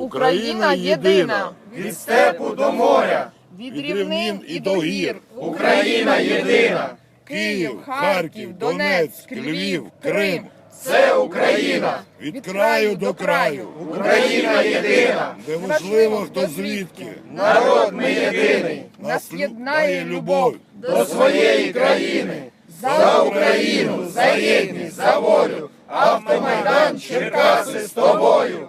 Україна єдина, від степу до моря, від рівнин і до гір. Україна єдина, Київ, Харків, Донецьк, Львів, Крим. це Україна, Від краю до краю, Україна єдина, неважливо хто звідки, народ ми єдиний, нас єднає любов. до своєї країни, за Україну, за єдність, за волю, автомайдан, Черкаси з тобою.